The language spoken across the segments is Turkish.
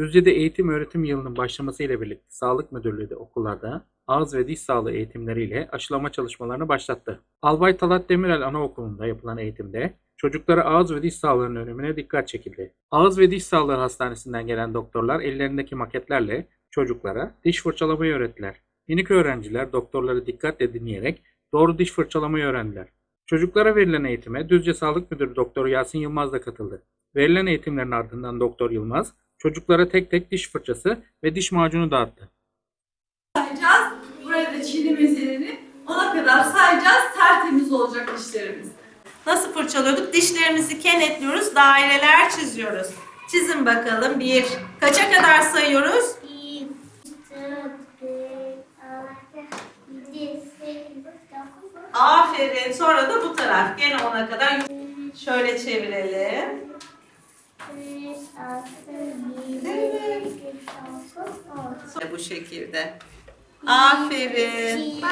Düzce'de eğitim öğretim yılının başlamasıyla birlikte Sağlık Müdürlüğü de okullarda ağız ve diş sağlığı eğitimleriyle aşılama çalışmalarını başlattı. Albay Talat Demirel Anaokulu'nda yapılan eğitimde çocuklara ağız ve diş sağlığının önemine dikkat çekildi. Ağız ve diş sağlığı hastanesinden gelen doktorlar ellerindeki maketlerle çocuklara diş fırçalamayı öğrettiler. Minik öğrenciler doktorları dikkatle dinleyerek doğru diş fırçalamayı öğrendiler. Çocuklara verilen eğitime Düzce Sağlık Müdürü Doktor Yasin Yılmaz da katıldı. Verilen eğitimlerin ardından Doktor Yılmaz çocuklara tek tek diş fırçası ve diş macunu dağıttı. sayacağız. Buraya da izlerini ona kadar sayacağız. Tertemiz olacak dişlerimiz. Nasıl fırçalıyorduk? Dişlerimizi kenetliyoruz, daireler çiziyoruz. Çizin bakalım. Bir. Kaça kadar sayıyoruz? Aferin. Sonra da bu taraf. Gene ona kadar. Şöyle çevirelim. Bu şekilde. Aferin.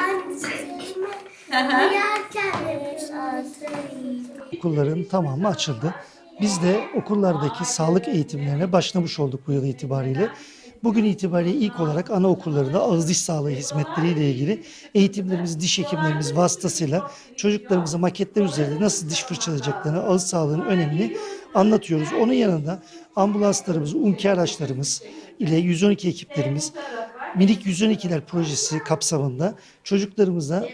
Okulların tamamı açıldı. Biz de okullardaki sağlık eğitimlerine başlamış olduk bu yıl itibariyle. Bugün itibariyle ilk olarak anaokullarında ağız diş sağlığı hizmetleriyle ilgili eğitimlerimiz, diş hekimlerimiz vasıtasıyla çocuklarımıza maketler üzerinde nasıl diş fırçalayacaklarını, ağız sağlığının önemini anlatıyoruz. Onun yanında ambulanslarımız, UMKE araçlarımız ile 112 ekiplerimiz Minik 112'ler projesi kapsamında çocuklarımıza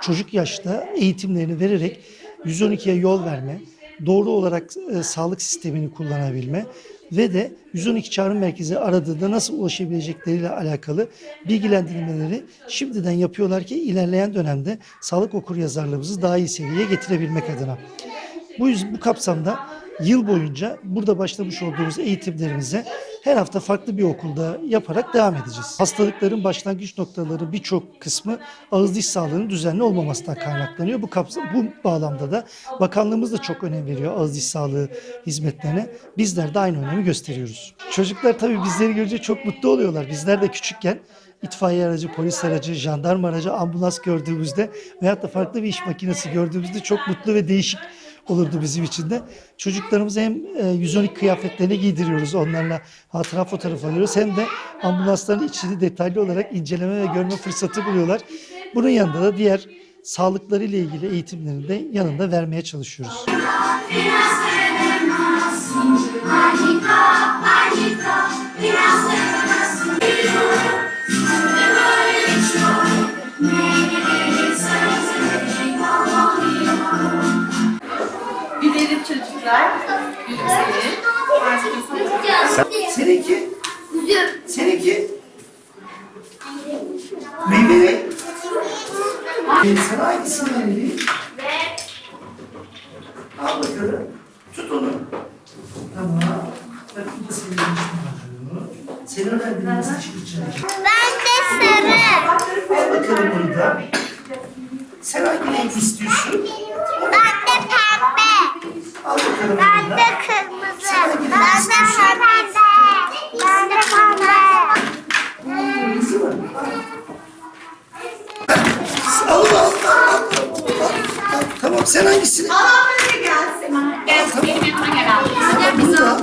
çocuk yaşta eğitimlerini vererek 112'ye yol verme, doğru olarak e, sağlık sistemini kullanabilme ve de 112 çağrı merkezi aradığında nasıl ulaşabilecekleriyle alakalı bilgilendirmeleri şimdiden yapıyorlar ki ilerleyen dönemde sağlık okuryazarlığımızı daha iyi seviyeye getirebilmek adına. Bu, bu kapsamda yıl boyunca burada başlamış olduğumuz eğitimlerimize her hafta farklı bir okulda yaparak devam edeceğiz. Hastalıkların başlangıç noktaları birçok kısmı ağız diş sağlığının düzenli olmamasından kaynaklanıyor. Bu, kapsa- bu bağlamda da bakanlığımız da çok önem veriyor ağız diş sağlığı hizmetlerine. Bizler de aynı önemi gösteriyoruz. Çocuklar tabii bizleri görünce çok mutlu oluyorlar. Bizler de küçükken itfaiye aracı, polis aracı, jandarma aracı, ambulans gördüğümüzde veyahut da farklı bir iş makinesi gördüğümüzde çok mutlu ve değişik olurdu bizim için de. Çocuklarımıza hem e, 112 kıyafetlerini giydiriyoruz, onlarla hatıra fotoğraf alıyoruz. Hem de ambulansların içini detaylı olarak inceleme ve görme fırsatı buluyorlar. Bunun yanında da diğer sağlıkları ile ilgili eğitimlerini de yanında vermeye çalışıyoruz. Gülelim çocuklar. Gülümseyin. Seninki? Seninki? Meyveli. Ee, sana hangisini vereyim? Al bakalım. Tut onu. Tamam. Bak bu da senin. Senin önerdiğin dişi fırçalayacak. Ben de sarı. Al bakalım bunu da. Sen hangi renk istiyorsun? Tamam, sen hangisini? Alan böyle gelsin. Al, tamam. Bunu da al.